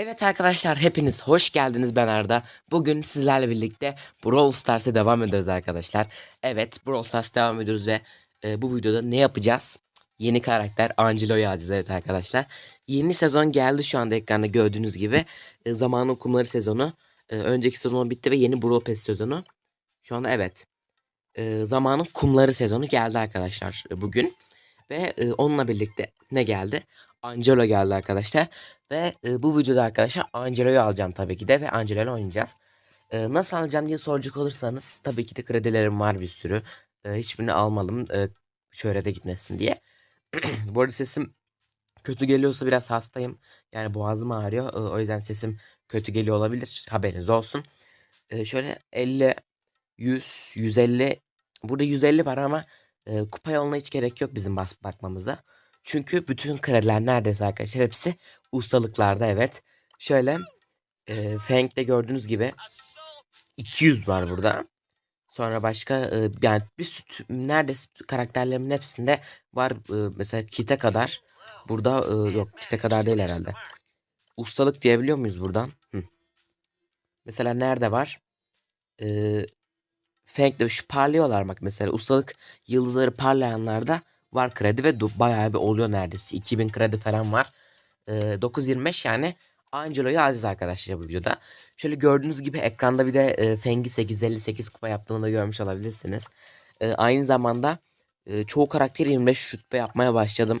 Evet arkadaşlar hepiniz hoş geldiniz ben Arda. Bugün sizlerle birlikte Brawl Stars'a devam ediyoruz arkadaşlar. Evet Brawl Stars devam ediyoruz ve e, bu videoda ne yapacağız? Yeni karakter Angelo'yu alacağız evet arkadaşlar. Yeni sezon geldi şu anda ekranda gördüğünüz gibi. E, Zaman Okumları sezonu. E, önceki sezon bitti ve yeni Brawl Pass sezonu. Şu anda evet. E, Zamanın Kumları sezonu geldi arkadaşlar e, bugün. Ve e, onunla birlikte ne geldi? Angelo geldi arkadaşlar. Ve e, bu videoda arkadaşlar Angelo'yu alacağım tabii ki de ve Angelo ile oynayacağız. E, nasıl alacağım diye soracak olursanız tabii ki de kredilerim var bir sürü. E, hiçbirini almadım e, şöhrete gitmesin diye. bu arada sesim kötü geliyorsa biraz hastayım. Yani boğazım ağrıyor. E, o yüzden sesim kötü geliyor olabilir. Haberiniz olsun. E, şöyle 50, 100, 150. Burada 150 var ama e, kupa yoluna hiç gerek yok bizim bas bakmamıza. Çünkü bütün krediler neredeyse arkadaşlar hepsi ustalıklarda evet. Şöyle e, Fang'de gördüğünüz gibi 200 var burada. Sonra başka e, yani bir süt neredeyse karakterlerimin hepsinde var e, mesela kite kadar. Burada e, yok kite kadar değil herhalde. Ustalık diyebiliyor muyuz buradan? Hı. Mesela nerede var? E, Fang'de şu parlıyorlar bak mesela ustalık yıldızları parlayanlarda var kredi ve bayağı bir oluyor neredeyse. 2000 kredi falan var. Ee, 9.25 yani Angelo'yu alacağız arkadaşlar bu videoda. Şöyle gördüğünüz gibi ekranda bir de e, Feng'i 858 kupa yaptığını da görmüş olabilirsiniz. E, aynı zamanda e, çoğu karakteri 25 rütbe yapmaya başladım.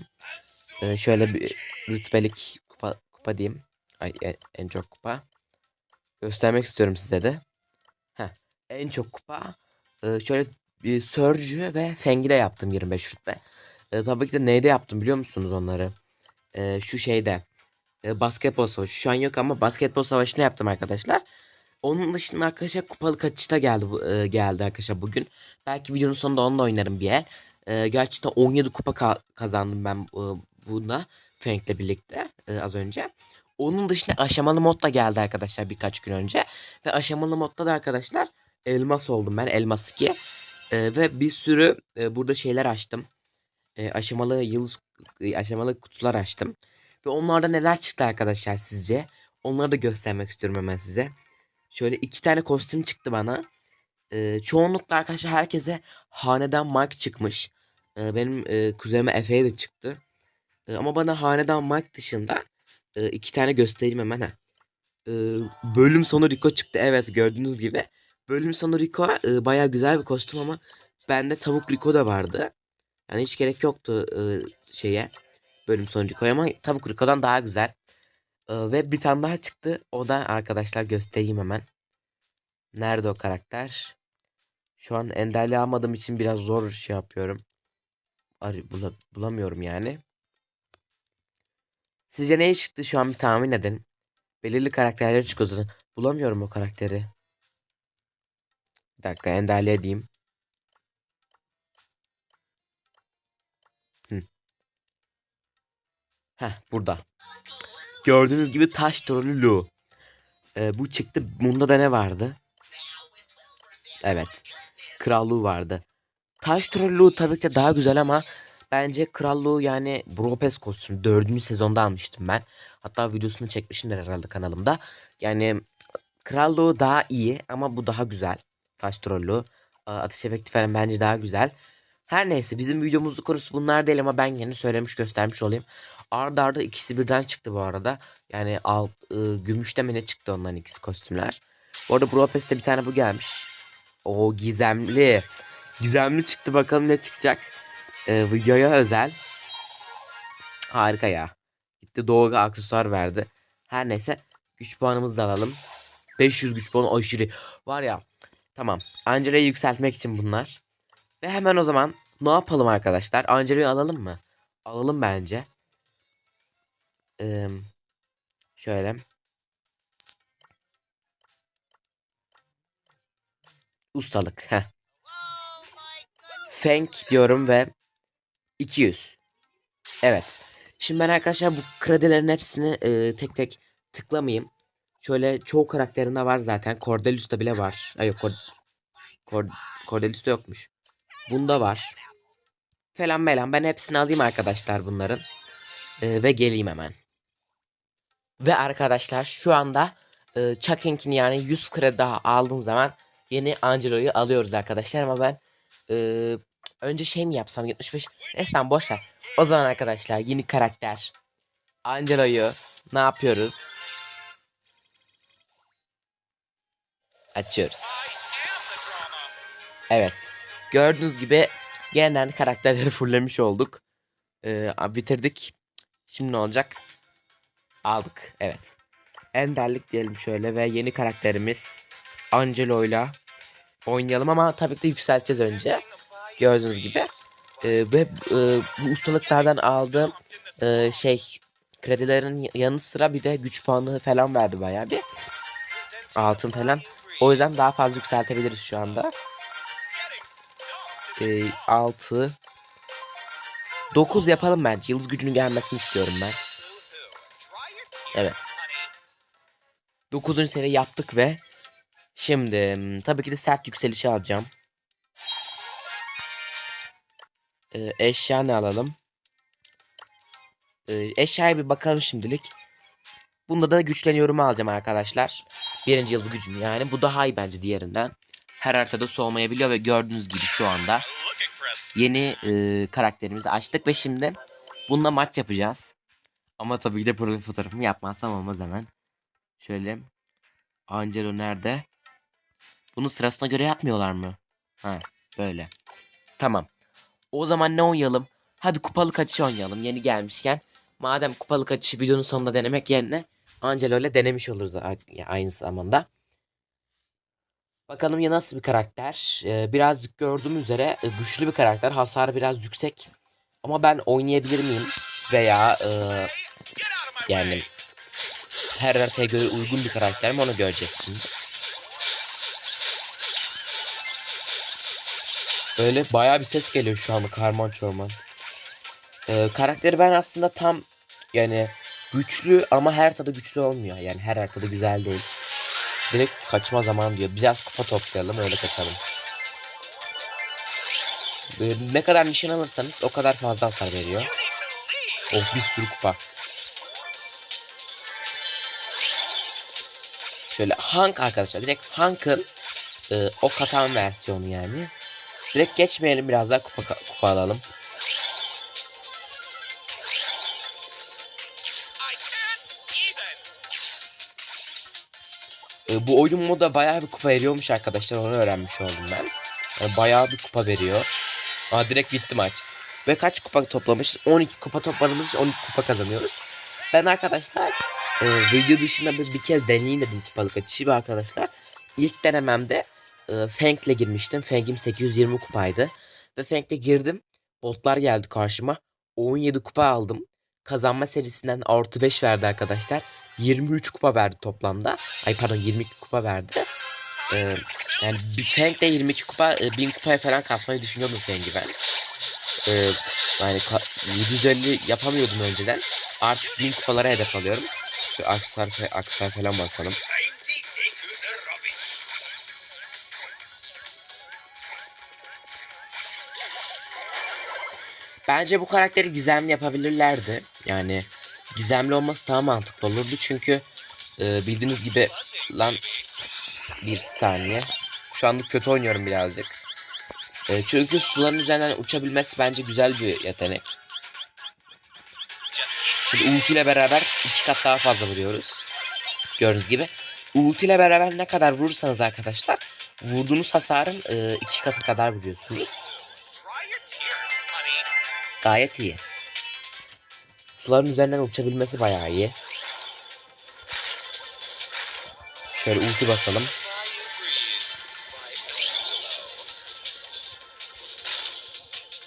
E, şöyle bir rütbelik kupa, kupa diyeyim. Ay, en, en çok kupa. Göstermek istiyorum size de. Heh, en çok kupa. E, şöyle bir Surge'ü ve Feng'i de yaptım 25 rütbe. E, tabii ki de neyde yaptım biliyor musunuz onları? E, şu şeyde. E, basketbol savaşı. Şu an yok ama basketbol savaşını yaptım arkadaşlar. Onun dışında arkadaşlar kupalı kaçışta geldi e, geldi arkadaşlar bugün. Belki videonun sonunda onu da oynarım bir el. E, gerçekten 17 kupa ka- kazandım ben e, bunda. Frank'le birlikte e, az önce. Onun dışında aşamalı mod da geldi arkadaşlar birkaç gün önce. Ve aşamalı modda da arkadaşlar elmas oldum ben elmas 2. E, ve bir sürü e, burada şeyler açtım. E, aşamalı yıldız e, aşamalı kutular açtım. Ve onlarda neler çıktı arkadaşlar sizce? Onları da göstermek istiyorum hemen size. Şöyle iki tane kostüm çıktı bana. Ee, çoğunlukla arkadaşlar herkese hanedan Mike çıkmış. Ee, benim e, kuzenime Efe'ye de çıktı. Ee, ama bana hanedan Mike dışında e, iki tane göstereyim hemen. Ha. Ee, bölüm sonu Rico çıktı. Evet gördüğünüz gibi. Bölüm sonu Rico e, baya güzel bir kostüm ama bende tavuk Rico da vardı. Yani hiç gerek yoktu e, şeye bölüm sonu Rico'ya ama tavuk Rico'dan daha güzel. Ee, ve bir tane daha çıktı. O da arkadaşlar göstereyim hemen. Nerede o karakter? Şu an enderli almadığım için biraz zor şey yapıyorum. Ar bula- bulamıyorum yani. Sizce ne çıktı şu an bir tahmin edin. Belirli karakterler çıkıyor zaten. Bulamıyorum o karakteri. Bir dakika enderli edeyim. Hı. Heh burada. Gördüğünüz gibi taş trolü Lu. Ee, bu çıktı. Bunda da ne vardı? Evet. Krallığı vardı. Taş trolü tabii ki daha güzel ama bence krallığı yani Bropes kostümü 4. sezonda almıştım ben. Hatta videosunu çekmişimdir herhalde kanalımda. Yani krallığı daha iyi ama bu daha güzel. Taş trolü. Ateş efekti falan bence daha güzel. Her neyse bizim videomuzun konusu bunlar değil ama ben yine söylemiş göstermiş olayım. Arda arda ikisi birden çıktı bu arada. Yani al, ı, gümüşte mi ne çıktı onların ikisi kostümler. Bu arada Bropes'te bir tane bu gelmiş. O gizemli. Gizemli çıktı bakalım ne çıkacak. Ee, videoya özel. Harika ya. Gitti Doğu'ya aksesuar verdi. Her neyse güç puanımızı da alalım. 500 güç puanı aşırı. Var ya tamam. Angela'yı yükseltmek için bunlar. Ve hemen o zaman ne yapalım arkadaşlar? Angela'yı alalım mı? Alalım bence. Ee, şöyle. Ustalık. Heh. Feng diyorum ve 200. Evet. Şimdi ben arkadaşlar bu kredilerin hepsini e, tek tek tıklamayayım. Şöyle çoğu karakterinde var zaten. Cordelius'ta bile var. Ay yok Cord Cord Cordelius'ta yokmuş. Bunda var. Falan melan. Ben hepsini alayım arkadaşlar bunların. E, ve geleyim hemen. Ve arkadaşlar şu anda e, Chuck'inkini yani 100 kredi daha aldığım zaman yeni Angelo'yu alıyoruz arkadaşlar ama ben e, önce şey mi yapsam 75 neyse tamam boş ver. O zaman arkadaşlar yeni karakter Angelo'yu ne yapıyoruz? Açıyoruz. Evet. Gördüğünüz gibi yeniden karakterleri fulllemiş olduk. Ee, bitirdik. Şimdi ne olacak? Aldık. Evet. Enderlik diyelim şöyle ve yeni karakterimiz Angelo'yla oynayalım ama tabii ki de yükselteceğiz önce. Gördüğünüz gibi. Ee, ve e, bu ustalıklardan aldığım e, şey kredilerin yanı sıra bir de güç puanı falan verdi bayağı bir. Altın falan. O yüzden daha fazla yükseltebiliriz şu anda. Ee, 6 9 yapalım bence. Yıldız gücünün gelmesini istiyorum ben. Evet. 9. seviye yaptık ve şimdi hmm, tabii ki de sert yükselişi alacağım. Ee, eşya ne alalım? Ee, eşyaya bir bakalım şimdilik. Bunda da güçleniyorumu alacağım arkadaşlar. Birinci yıldız gücünü yani. Bu daha iyi bence diğerinden. Her haritada soğumayabiliyor ve gördüğünüz gibi şu anda yeni e, karakterimizi açtık ve şimdi bununla maç yapacağız. Ama tabii ki de profil fotoğrafımı yapmazsam olmaz hemen. Şöyle. Angelo nerede? Bunu sırasına göre yapmıyorlar mı? Ha böyle. Tamam. O zaman ne oynayalım? Hadi kupalı kaçışı oynayalım yeni gelmişken. Madem kupalı kaçışı videonun sonunda denemek yerine Angelo ile denemiş oluruz aynı zamanda. Bakalım ya nasıl bir karakter. Ee, birazcık gördüğüm üzere e, güçlü bir karakter. Hasarı biraz yüksek. Ama ben oynayabilir miyim? Veya e, yani her haritaya göre uygun bir karakter mi onu göreceğiz şimdi. Böyle baya bir ses geliyor şu anda karman çorman. Ee, karakteri ben aslında tam yani güçlü ama her tadı güçlü olmuyor. Yani her haritada güzel değil. Direkt kaçma zaman diyor. Biraz kupa toplayalım öyle kaçalım. Ee, ne kadar nişan alırsanız o kadar fazla hasar veriyor. Oh bir sürü kupa. Şöyle Hank arkadaşlar. Direkt Hank'ın e, o katan versiyonu yani. Direkt geçmeyelim biraz daha kupa, kupa alalım. E, bu oyun moda bayağı bir kupa veriyormuş arkadaşlar. Onu öğrenmiş oldum ben. Yani bayağı bir kupa veriyor. Aa direkt bitti maç. Ve kaç kupa toplamışız? 12 kupa topladığımız için 12 kupa kazanıyoruz. Ben arkadaşlar e, video dışında bir, bir kez deneyeyim dedim kupalık açışı ve arkadaşlar ilk denememde e, Fank'le girmiştim. Fank'im 820 kupaydı. Ve Fank'le girdim. Botlar geldi karşıma. 17 kupa aldım. Kazanma serisinden artı 5 verdi arkadaşlar. 23 kupa verdi toplamda. Ay pardon 22 kupa verdi. Ee, yani Fang de 22 kupa, e, 1000 kupaya falan kasmayı düşünüyordum Fang'i ben. Ee, yani 750 yapamıyordum önceden. Artık 1000 kupalara hedef alıyorum. Şu aksar, aksar falan basalım. Bence bu karakteri gizemli yapabilirlerdi. Yani gizemli olması daha mantıklı olurdu çünkü e, bildiğiniz gibi lan bir saniye. Şu anlık kötü oynuyorum birazcık. E, çünkü suların üzerinden uçabilmesi bence güzel bir yetenek. Şimdi ulti ile beraber iki kat daha fazla vuruyoruz. Gördüğünüz gibi. Ulti ile beraber ne kadar vurursanız arkadaşlar vurduğunuz hasarın e, iki katı kadar vuruyorsunuz. Gayet iyi. Suların üzerinden uçabilmesi bayağı iyi. Şöyle ulti basalım.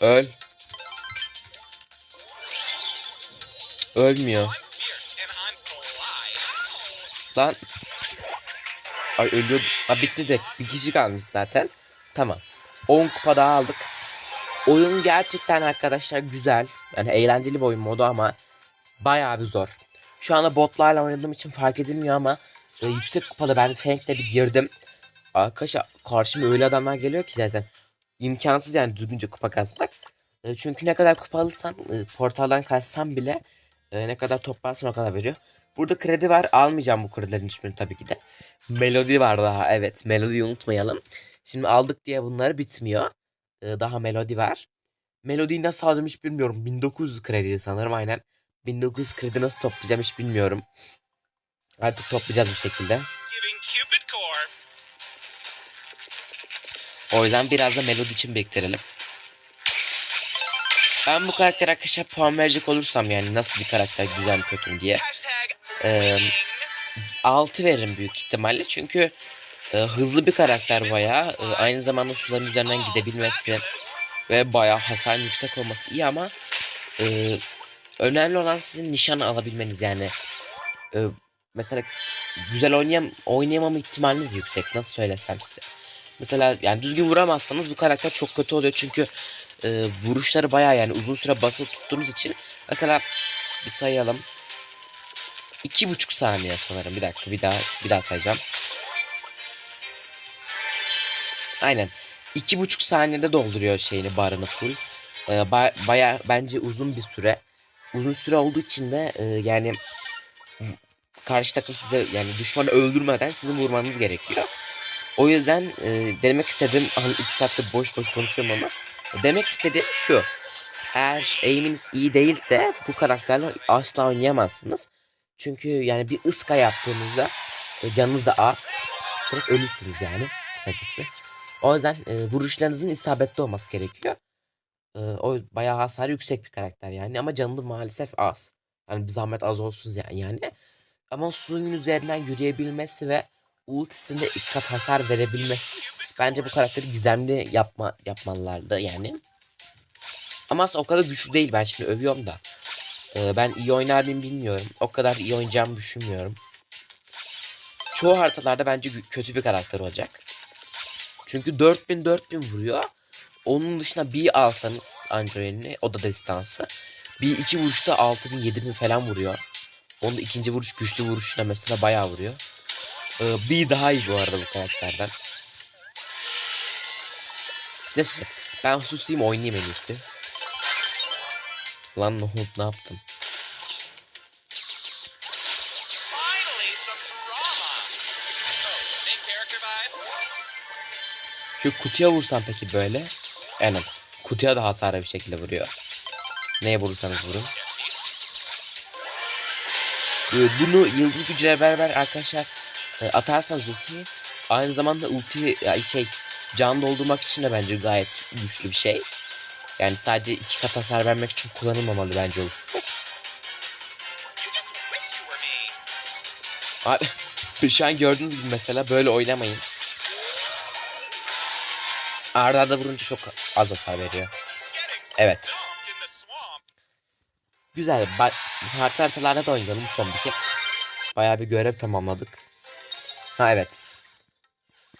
Öl. Ölmüyor. Lan. Ay ölüyor. Ha bitti de bir kişi kalmış zaten. Tamam. 10 kupa daha aldık. Oyun gerçekten arkadaşlar güzel. Yani eğlenceli bir oyun modu ama bayağı bir zor. Şu anda botlarla oynadığım için fark edilmiyor ama e, yüksek kupada ben Fank'le bir girdim. Arkadaşlar karşıma öyle adamlar geliyor ki zaten. imkansız yani düzgünce kupa kasmak. E, çünkü ne kadar kupa alırsan e, portaldan kaçsan bile e, ne kadar toplarsan o kadar veriyor. Burada kredi var. Almayacağım bu kredilerin hiçbirini tabii ki de. Melodi var daha. Evet. Melodiyi unutmayalım. Şimdi aldık diye bunları bitmiyor. Ee, daha melodi var. Melodiyi nasıl alacağım hiç bilmiyorum. 1900 kredi sanırım aynen. 1900 kredi nasıl toplayacağım hiç bilmiyorum. Artık toplayacağız bir şekilde. O yüzden biraz da melodi için bekleyelim. Ben bu karaktere arkadaşlar puan verecek olursam yani nasıl bir karakter güzel mi kötü mü diye. Winning. 6 veririm büyük ihtimalle çünkü e, hızlı bir karakter bayağı. E, aynı zamanda suların üzerinden gidebilmesi ve bayağı hasar yüksek olması iyi ama e, önemli olan sizin nişanı alabilmeniz yani. E, mesela güzel oynayam oynayamama ihtimaliniz yüksek. Nasıl söylesem size. Mesela yani düzgün vuramazsanız bu karakter çok kötü oluyor çünkü e, vuruşları bayağı yani uzun süre basılı tuttuğunuz için mesela bir sayalım. İki buçuk saniye sanırım. Bir dakika bir daha bir daha sayacağım. Aynen. iki buçuk saniyede dolduruyor şeyini barını full. Ee, ba- baya bence uzun bir süre. Uzun süre olduğu için de e, yani karşı takım size yani düşmanı öldürmeden sizin vurmanız gerekiyor. O yüzden e, demek istedim hani iki saattir boş boş konuşuyorum ama demek istediğim şu. Eğer aim'iniz iyi değilse bu karakterle asla oynayamazsınız. Çünkü yani bir ıska yaptığınızda e, canınız da az. Direkt ölürsünüz yani kısacası. O yüzden e, vuruşlarınızın isabetli olması gerekiyor. E, o bayağı hasar yüksek bir karakter yani ama canı da maalesef az. Yani bir zahmet az olsun yani. yani. Ama suyun üzerinden yürüyebilmesi ve ultisinde ilk kat hasar verebilmesi bence bu karakteri gizemli yapma yapmalılardı yani. Ama aslında o kadar güçlü değil ben şimdi övüyorum da. Ee, ben iyi oynar mıyım bilmiyorum. O kadar iyi oynayacağımı düşünmüyorum. Çoğu haritalarda bence kötü bir karakter olacak. Çünkü 4000 4000 vuruyor. Onun dışında bir alsanız Android'ini o da destansı. Bir iki vuruşta 6000 7000 falan vuruyor. Onun ikinci vuruş güçlü vuruşuna mesela bayağı vuruyor. Ee, bir daha iyi bu arada bu karakterden. Neyse ben susayım oynayayım en iyisi. Lan Nohut ne yaptın? Şu kutuya vursan peki böyle. Aynen. Kutuya da hasarlı bir şekilde vuruyor. Neye vurursanız vurun. Ee, Bunu yıldız gücüyle beraber arkadaşlar e, atarsanız ultiyi aynı zamanda ulti şey can doldurmak için de bence gayet güçlü bir şey. Yani sadece iki kat hasar vermek için kullanılmamalı bence ultisi. Abi şu an gördüğünüz gibi mesela böyle oynamayın. Arda arda vurunca çok az hasar veriyor. Evet. Güzel. Farklı haritalarda da oynayalım son bir kez. Bayağı bir görev tamamladık. Ha evet.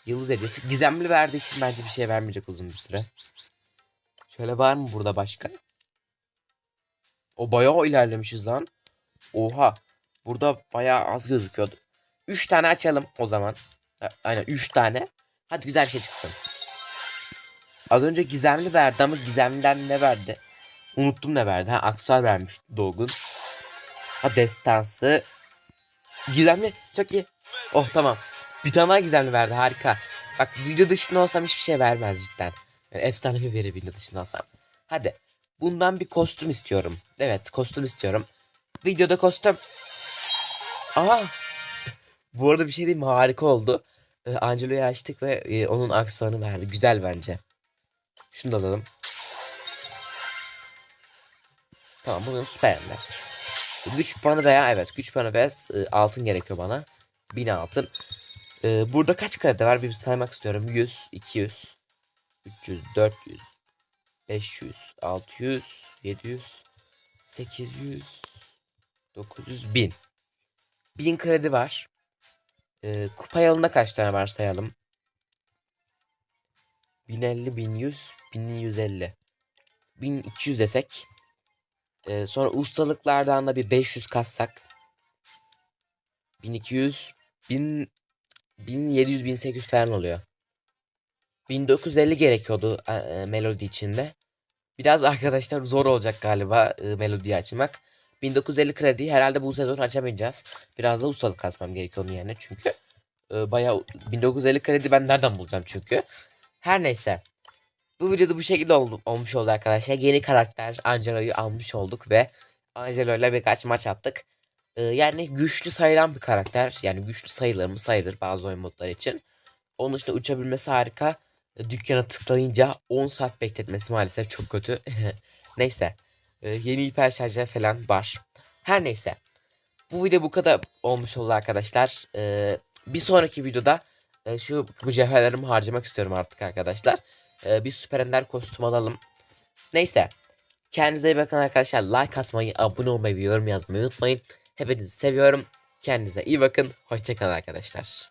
Yıldız hediyesi. Gizemli verdiği için bence bir şey vermeyecek uzun bir süre. Şöyle var mı burada başka? O bayağı ilerlemişiz lan. Oha. Burada bayağı az gözüküyordu. 3 tane açalım o zaman. Aynen 3 tane. Hadi güzel bir şey çıksın. Az önce gizemli verdi ama gizemliden ne verdi? Unuttum ne verdi. Ha aksuar vermiş Dolgun. Ha destansı. Gizemli çok iyi. Oh tamam. Bir tane daha gizemli verdi harika. Bak video dışında olsam hiçbir şey vermez cidden. Yani efsane bir veri video dışında olsam. Hadi. Bundan bir kostüm istiyorum. Evet kostüm istiyorum. Videoda kostüm. Aha. Bu arada bir şey diyeyim? Harika oldu. Ee, Angelo'yu açtık ve e, onun aksuarını verdi. Güzel bence. Şunu da alalım. Tamam bunu süper ender. Güç puanı veya evet güç puanı veya e, altın gerekiyor bana. 1000 altın. E, burada kaç kredi var bir saymak istiyorum. 100, 200, 300, 400, 500, 600, 700, 800, 900, 1000. 1000 kredi var. E, kupa yolunda kaç tane var sayalım. 1050, 1100, 1150. 1200 desek. Ee, sonra ustalıklardan da bir 500 kassak. 1200, 1000, 1700, 1800 falan oluyor. 1950 gerekiyordu e, e, melodi içinde. Biraz arkadaşlar zor olacak galiba e, melodiyi açmak. 1950 krediyi herhalde bu sezon açamayacağız. Biraz da ustalık kasmam gerekiyor onun yerine çünkü. E, bayağı 1950 kredi ben nereden bulacağım çünkü. Her neyse. Bu videoda bu şekilde ol- olmuş oldu arkadaşlar. Yeni karakter Angelo'yu almış olduk ve Angelo ile birkaç maç attık. Ee, yani güçlü sayılan bir karakter. Yani güçlü sayılır mı sayılır bazı oyun modları için. Onun dışında uçabilmesi harika. E, Dükkana tıklayınca 10 saat bekletmesi maalesef çok kötü. neyse. Ee, yeni hiper şarjlar falan var. Her neyse. Bu video bu kadar olmuş oldu arkadaşlar. Ee, bir sonraki videoda e, şu mücevherlerimi harcamak istiyorum artık arkadaşlar. Ee, bir süper ender kostüm alalım. Neyse. Kendinize iyi bakın arkadaşlar. Like atmayı, abone olmayı yorum yazmayı unutmayın. Hepinizi seviyorum. Kendinize iyi bakın. Hoşçakalın arkadaşlar.